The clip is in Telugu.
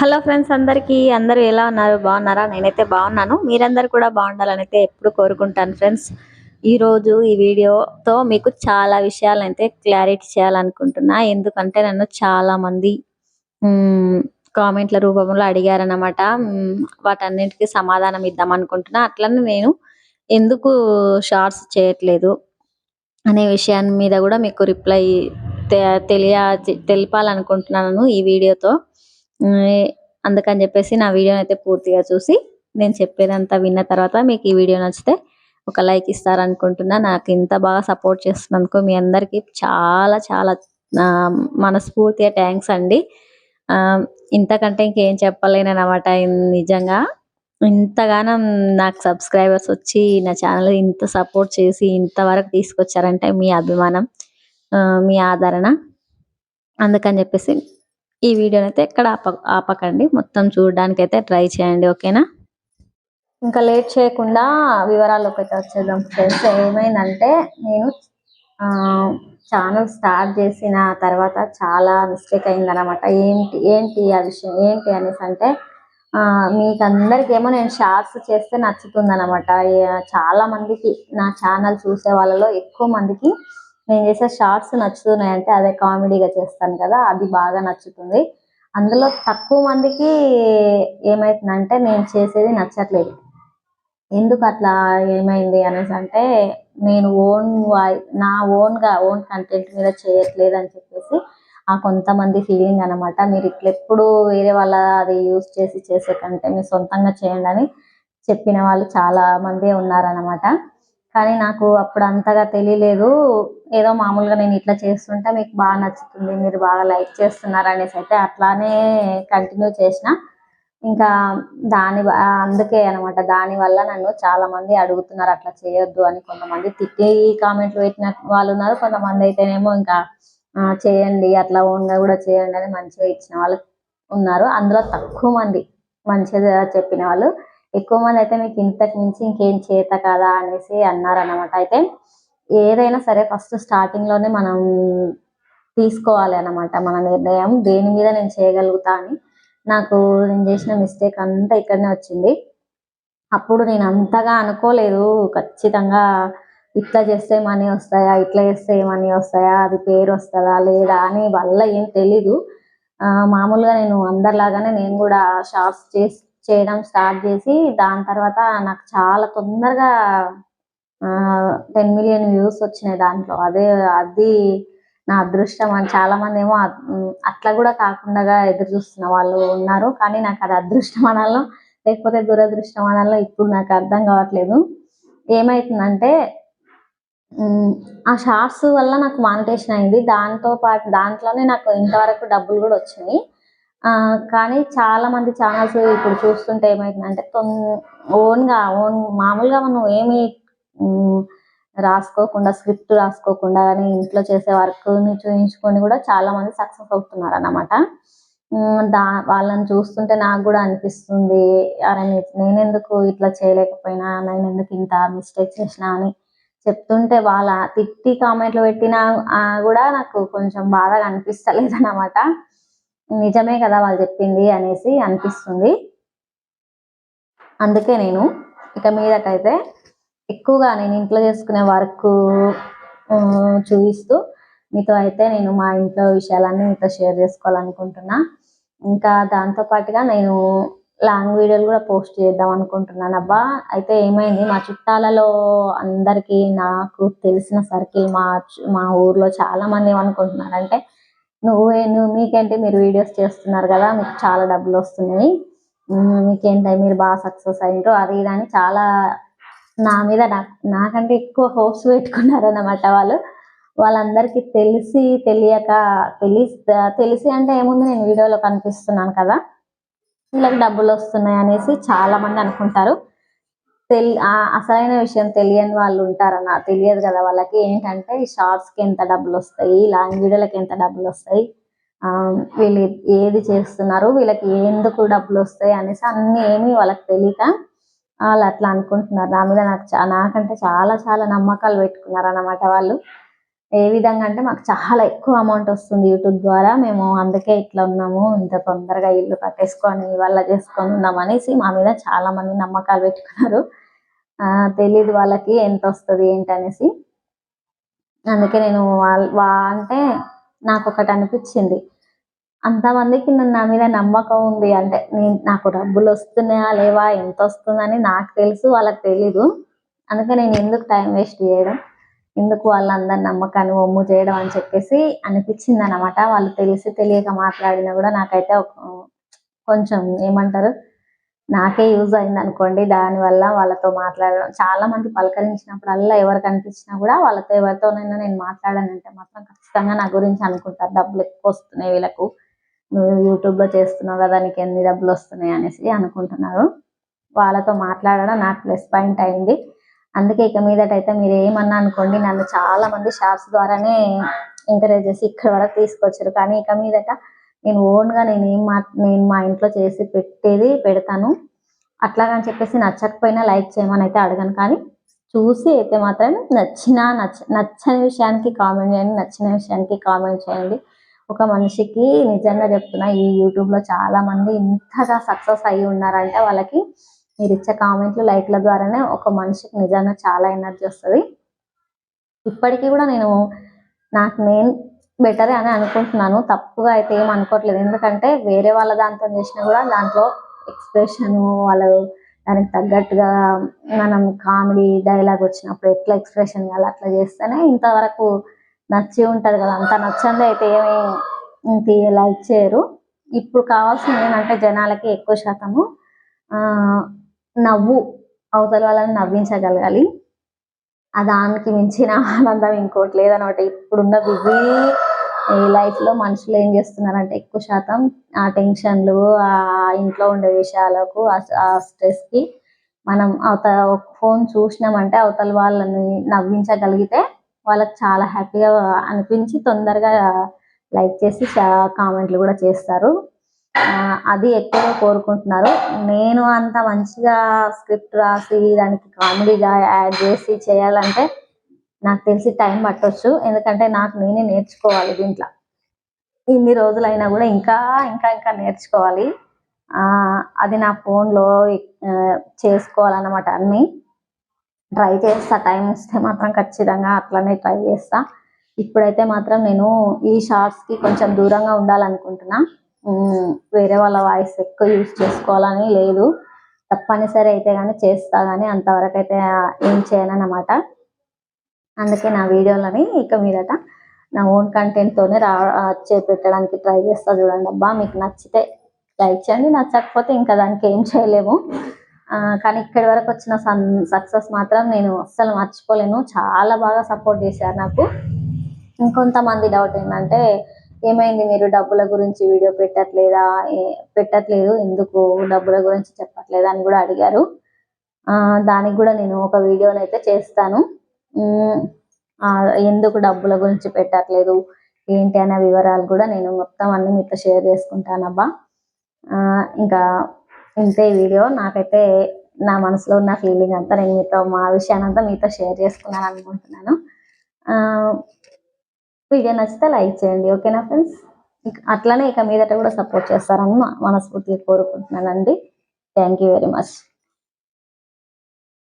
హలో ఫ్రెండ్స్ అందరికీ అందరూ ఎలా ఉన్నారు? బాగున్నారా? నేనైతే బాగున్నాను. మీరందరూ కూడా బాగుండాలని అయితే ఎప్పుడు కోరుకుంటాను ఫ్రెండ్స్. ఈరోజు ఈ వీడియోతో మీకు చాలా విషయాలు అయితే క్లారిటీ చేయాలనుకుంటున్నా. ఎందుకంటే నన్ను చాలా మంది కామెంట్ల రూపంలో అడిగారనమాట వాటన్నిటికీ సమాధానం ఇద్దాం అనుకుంటున్నా అట్లనే నేను ఎందుకు షార్ట్స్ చేయట్లేదు అనే విషయాన్ని మీద కూడా మీకు రిప్లై తెలియ తెలిపాలనుకుంటున్నాను ఈ వీడియోతో. అందుకని చెప్పేసి నా వీడియోని అయితే పూర్తిగా చూసి నేను చెప్పేదంతా విన్న తర్వాత మీకు ఈ వీడియో నచ్చితే ఒక లైక్ ఇస్తారనుకుంటున్నా. నాకు ఇంత బాగా సపోర్ట్ చేస్తున్నందుకు మీ అందరికీ చాలా చాలా మనస్ఫూర్తిగా థ్యాంక్స్ అండి. ఇంతకంటే ఇంకేం చెప్పలేను అనమాట నిజంగా ఇంతగానో నాకు సబ్స్క్రైబర్స్ వచ్చి నా ఛానల్ ఇంత సపోర్ట్ చేసి ఇంతవరకు తీసుకొచ్చారంటే మీ అభిమానం మీ ఆదరణ. అందుకని చెప్పేసి ఈ వీడియోని అయితే ఎక్కడ ఆప ఆపకండి. మొత్తం చూడడానికి అయితే ట్రై చేయండి ఓకేనా? ఇంకా లేట్ చేయకుండా వివరాల్లోకి అయితే వచ్చేద్దాం ఫ్రెండ్స్. ఏమైందంటే నేను ఛానల్ స్టార్ట్ చేసిన తర్వాత చాలా మిస్టేక్ అయిందనమాట ఏంటి ఏంటి ఆ విషయం ఏంటి అనేసి అంటే మీకు అందరికేమో నేను షార్ట్స్ చేస్తే నచ్చుతుంది అనమాట చాలా మందికి నా ఛానల్ చూసే వాళ్ళలో ఎక్కువ మందికి నేను చేసే షార్ట్స్ నచ్చుతున్నాయి అంటే అదే కామెడీగా చేస్తాను కదా అది బాగా నచ్చుతుంది. అందులో తక్కువ మందికి ఏమైతుందంటే నేను చేసేది నచ్చట్లేదు. ఎందుకు అట్లా ఏమైంది అనేసి అంటే నేను ఓన్ వాయి నా ఓన్గా ఓన్ కంటెంట్ మీద చేయట్లేదు అని చెప్పేసి ఆ కొంతమంది ఫీలింగ్ అనమాట మీరు ఇట్లా ఎప్పుడు వేరే వాళ్ళ అది యూజ్ చేసి చేసే కంటే మీరు సొంతంగా చేయండి అని చెప్పిన వాళ్ళు చాలా మంది ఉన్నారనమాట కానీ నాకు అప్పుడు అంతగా తెలియలేదు. ఏదో మామూలుగా నేను ఇట్లా చేస్తుంటే మీకు బాగా నచ్చుతుంది మీరు బాగా లైక్ చేస్తున్నారు అనేసి అయితే అట్లానే కంటిన్యూ చేసిన. ఇంకా దాని అందుకే అనమాట దాని వల్ల నన్ను చాలా మంది అడుగుతున్నారు అట్లా చేయొద్దు అని కొంతమంది తిట్టి కామెంట్లు పెట్టిన వాళ్ళు ఉన్నారు. కొంతమంది అయితేనేమో ఇంకా చేయండి అట్లా ఓన్గా కూడా చేయండి అని మంచిగా ఇచ్చిన వాళ్ళు ఉన్నారు. అందులో తక్కువ మంది మంచిగా చెప్పిన వాళ్ళు. ఎక్కువ మంది అయితే మీకు ఇంతకు మించి ఇంకేం చేత కదా అనేసి అన్నారనమాట అయితే ఏదైనా సరే ఫస్ట్ స్టార్టింగ్లోనే మనం తీసుకోవాలి అనమాట మన నిర్ణయం. దేని మీద నేను చేయగలుగుతా అని నాకు నేను చేసిన మిస్టేక్ అంతా ఇక్కడనే వచ్చింది. అప్పుడు నేను అంతగా అనుకోలేదు ఖచ్చితంగా ఇట్లా చేస్తే మనీ వస్తాయా ఇట్లా చేస్తే మనీ వస్తాయా అది పేరు వస్తుందా లేదా అని వల్ల ఏం తెలీదు. మామూలుగా నేను అందరిలాగానే నేను కూడా షాప్స్ చేసి చేయడం స్టార్ట్ చేసి దాని తర్వాత నాకు చాలా తొందరగా టెన్ మిలియన్ వ్యూస్ వచ్చినాయి దాంట్లో. అదే అది నా అదృష్టం అని చాలా మంది ఏమో అట్లా కూడా కాకుండా ఎదురు చూస్తున్న వాళ్ళు ఉన్నారు. కానీ నాకు అది అదృష్టం అనాలో లేకపోతే దురదృష్టం అనాలో ఇప్పుడు నాకు అర్థం కావట్లేదు. ఏమైతుందంటే ఆ షార్ట్స్ వల్ల నాకు మానిటేషన్ అయింది. దాంతో పాటు దాంట్లోనే నాకు ఇంతవరకు డబ్బులు కూడా వచ్చినాయి. కానీ చాలా మంది ఛానల్స్ ఇప్పుడు చూస్తుంటే ఏమైతుందంటే ఓన్గా ఓన్ మామూలుగా మనం ఏమి రాసుకోకుండా స్క్రిప్ట్ రాసుకోకుండా కానీ ఇంట్లో చేసే వర్క్ని చూపించుకొని కూడా చాలా మంది సక్సెస్ అవుతున్నారు అన్నమాట దా వాళ్ళని చూస్తుంటే నాకు కూడా అనిపిస్తుంది అరే నేను ఎందుకు ఇట్లా చేయలేకపోయినా నేను ఎందుకు ఇంత మిస్టేక్ చేసిన అని చెప్తుంటే వాళ్ళ తిట్టి కామెంట్లు పెట్టినా కూడా నాకు కొంచెం బాధగా అనిపిస్తలేదు అనమాట నిజమే కదా వాళ్ళు చెప్పింది అనేసి అనిపిస్తుంది. అందుకే నేను ఇక మీదకైతే ఎక్కువగా నేను ఇంట్లో చేసుకునే వర్క్ చూపిస్తూ మీతో అయితే నేను మా ఇంట్లో విషయాలన్నీ మీతో షేర్ చేసుకోవాలనుకుంటున్నా. ఇంకా దాంతో పాటుగా నేను లాంగ్ వీడియోలు కూడా పోస్ట్ చేద్దాం అనుకుంటున్నాను. అబ్బా అయితే ఏమైంది? మా చుట్టాలలో అందరికీ నాకు తెలిసిన సర్కిల్ మా మా ఊర్లో చాలామంది ఏమనుకుంటున్నారంటే నువ్వు నువ్వు మీకేంటి? మీరు వీడియోస్ చేస్తున్నారు కదా మీకు చాలా డబ్బులు వస్తున్నాయి. మీకేంటి? మీరు బాగా సక్సెస్ అయ్యారు అది ఇది అని చాలా నా మీద నాకంటే ఎక్కువ హోప్స్ పెట్టుకున్నారన్నమాట వాళ్ళు. వాళ్ళందరికీ తెలిసి తెలియక తెలి తెలిసి అంటే ఏముంది? నేను వీడియోలో కనిపిస్తున్నాను కదా. వీళ్ళకి డబ్బులు వస్తున్నాయి అనేసి చాలా మంది అనుకుంటారు. తెలి అసలైన విషయం తెలియని వాళ్ళు ఉంటారన్న తెలియదు కదా వాళ్ళకి. ఏంటంటే ఈ షార్ట్స్కి ఎంత డబ్బులు వస్తాయి లాంగ్ వీడియోలకి ఎంత డబ్బులు వస్తాయి వీళ్ళు ఏది చేస్తున్నారు వీళ్ళకి ఎందుకు డబ్బులు వస్తాయి అనేసి అన్ని ఏమీ వాళ్ళకి తెలియక వాళ్ళు అట్లా అనుకుంటున్నారు. నా మీద నాకు నాకంటే చాలా చాలా నమ్మకాలు పెట్టుకున్నారు అన్నమాట వాళ్ళు. ఏ విధంగా అంటే మాకు చాలా ఎక్కువ అమౌంట్ వస్తుంది యూట్యూబ్ ద్వారా. మేము అందుకే ఇట్లా ఉన్నాము ఇంత తొందరగా ఇల్లు కట్టేసుకొని వాళ్ళ చేసుకొని ఉన్నాం అనేసి మా మీద చాలా మంది నమ్మకాలు పెట్టుకున్నారు. తెలియదు వాళ్ళకి ఎంత వస్తుంది ఏంటనేసి. అందుకే నేను వాళ్ళ వా- అంటే నాకు ఒకటి అనిపించింది. అంతమందికి నన్ను నా మీద నమ్మకం ఉంది అంటే నేను నాకు డబ్బులు వస్తున్నాయా లేవా ఎంత వస్తుందని నాకు తెలుసు వాళ్ళకి తెలీదు. అందుకే నేను ఎందుకు టైం వేస్ట్ చేయడం ఎందుకు వాళ్ళందరి నమ్మకాన్ని ఒమ్ము చేయడం అని చెప్పేసి అనిపించింది అనమాట వాళ్ళు తెలిసి తెలియక మాట్లాడినా కూడా నాకైతే కొంచెం ఏమంటారు నాకే యూజ్ అయింది అనుకోండి దానివల్ల వాళ్ళతో మాట్లాడడం చాలా మంది పలకరించినప్పుడల్లా ఎవరు కనిపించినా కూడా వాళ్ళతో ఎవరితోనైనా నేను మాట్లాడానంటే మాత్రం ఖచ్చితంగా నా గురించి అనుకుంటారు. డబ్బులు ఎక్కువ వస్తున్నాయి వీళ్ళకు. నువ్వు యూట్యూబ్లో చేస్తున్నావు కదా నీకు ఎన్ని డబ్బులు వస్తున్నాయి అనేసి అనుకుంటున్నారు. వాళ్ళతో మాట్లాడడం నాకు ప్లస్ పాయింట్ అయింది. అందుకే ఇక మీదట అయితే మీరు ఏమన్నా అనుకోండి నన్ను చాలా మంది షార్ట్స్ ద్వారానే ఎంకరేజ్ చేసి ఇక్కడ వరకు తీసుకొచ్చారు. కానీ ఇక మీదట నేను ఓన్గా నేను ఏం మా నేను మా ఇంట్లో చేసి పెట్టేది పెడతాను. అట్లాగని చెప్పేసి నచ్చకపోయినా లైక్ చేయమని అయితే అడగను. కానీ చూసి అయితే మాత్రం నచ్చిన నచ్చ నచ్చని విషయానికి కామెంట్ చేయండి నచ్చిన విషయానికి కామెంట్ చేయండి. ఒక మనిషికి నిజంగా చెప్తున్నా ఈ యూట్యూబ్లో చాలామంది ఇంతగా సక్సెస్ అయ్యి ఉన్నారంటే వాళ్ళకి మీరు ఇచ్చే కామెంట్లు లైక్ల ద్వారానే ఒక మనిషికి నిజంగా చాలా ఎనర్జీ వస్తుంది. ఇప్పటికీ కూడా నేను నాకు నేను బెటర్ అని అనుకుంటున్నాను. తప్పుగా అయితే ఏం అనుకోవట్లేదు. ఎందుకంటే వేరే వాళ్ళ దాంతో చేసినా కూడా దాంట్లో ఎక్స్ప్రెషన్ వాళ్ళు దానికి తగ్గట్టుగా మనం కామెడీ డైలాగ్ వచ్చినప్పుడు ఎట్లా ఎక్స్ప్రెషన్ ఇవ్వాలి అట్లా చేస్తేనే ఇంతవరకు నచ్చి ఉంటుంది కదా. అంత నచ్చంది అయితే ఏమి లైక్ చేయరు. ఇప్పుడు కావాల్సింది ఏంటంటే జనాలకి ఎక్కువ శాతము నవ్వు అవతల వాళ్ళని నవ్వించగలగాలి. దానికి మించిన ఆనందం ఇంకోటి లేదనమాట. ఇప్పుడున్న బిజీ లైఫ్లో మనుషులు ఏం చేస్తున్నారంటే ఎక్కువ శాతం ఆ టెన్షన్లు ఆ ఇంట్లో ఉండే విషయాలకు ఆ- స్ట్రెస్కి స్ట్రెస్కి మనం అవతల ఫోన్ చూసినామంటే అవతల వాళ్ళని నవ్వించగలిగితే వాళ్ళకి చాలా హ్యాపీగా అనిపించి తొందరగా లైక్ చేసి కామెంట్లు కూడా చేస్తారు. అది ఎక్కువగా కోరుకుంటున్నారు. నేను అంత మంచిగా స్క్రిప్ట్ రాసి దానికి కామెడీగా యాడ్ చేసి చేయాలంటే నాకు తెలిసి టైం పట్టొచ్చు. ఎందుకంటే నాకు నేనే నేర్చుకోవాలి దీంట్లో. ఇన్ని రోజులైనా కూడా ఇంకా ఇంకా ఇంకా నేర్చుకోవాలి. అది నా ఫోన్లో చేసుకోవాలన్నమాట అన్ని. ట్రై చేస్తా. టైం ఇస్తే మాత్రం ఖచ్చితంగా అట్లనే ట్రై చేస్తా. ఇప్పుడైతే మాత్రం నేను ఈ షార్ట్స్కి కొంచెం దూరంగా ఉండాలనుకుంటున్నా. వేరే వాళ్ళ వాయిస్ ఎక్కువ యూజ్ చేసుకోవాలని లేదు. తప్పనిసరి అయితే కానీ చేస్తా కానీ అంతవరకు అయితే ఏం చేయను అన్నమాట అందుకే నా వీడియోలని ఇక మీదట నా ఓన్ కంటెంట్తోనే రా చేపెట్టడానికి ట్రై చేస్తా చూడండి అబ్బా. మీకు నచ్చితే లైక్ చేయండి నచ్చకపోతే ఇంకా దానికి ఏం చేయలేము. కానీ ఇక్కడి వరకు వచ్చిన సక్సెస్ మాత్రం నేను అస్సలు మర్చిపోలేను. చాలా బాగా సపోర్ట్ చేశారు నాకు. ఇంకొంతమంది డౌట్ ఏంటంటే ఏమైంది మీరు డబ్బుల గురించి వీడియో పెట్టట్లేదా? పెట్టట్లేదు. ఎందుకు డబ్బుల గురించి చెప్పట్లేదా అని కూడా అడిగారు. దానికి కూడా నేను ఒక వీడియోని అయితే చేస్తాను. ఎందుకు డబ్బుల గురించి పెట్టట్లేదు? ఏంటి అనే వివరాలు కూడా నేను మొత్తం అన్ని మీతో షేర్ చేసుకుంటానబ్బా ఇంకా ఇంతే వీడియో. నాకైతే నా మనసులో ఉన్న ఫీలింగ్ అంతా నేను మీతో మా విషయాన్ని అంతా మీతో షేర్ చేసుకున్నాను అనుకుంటున్నాను. వీడియో నచ్చితే లైక్ చేయండి ఓకేనా ఫ్రెండ్స్? అట్లానే ఇక మీదట కూడా సపోర్ట్ చేస్తారని మనస్ఫూర్తిగా కోరుకుంటున్నానండి. Thank you very much.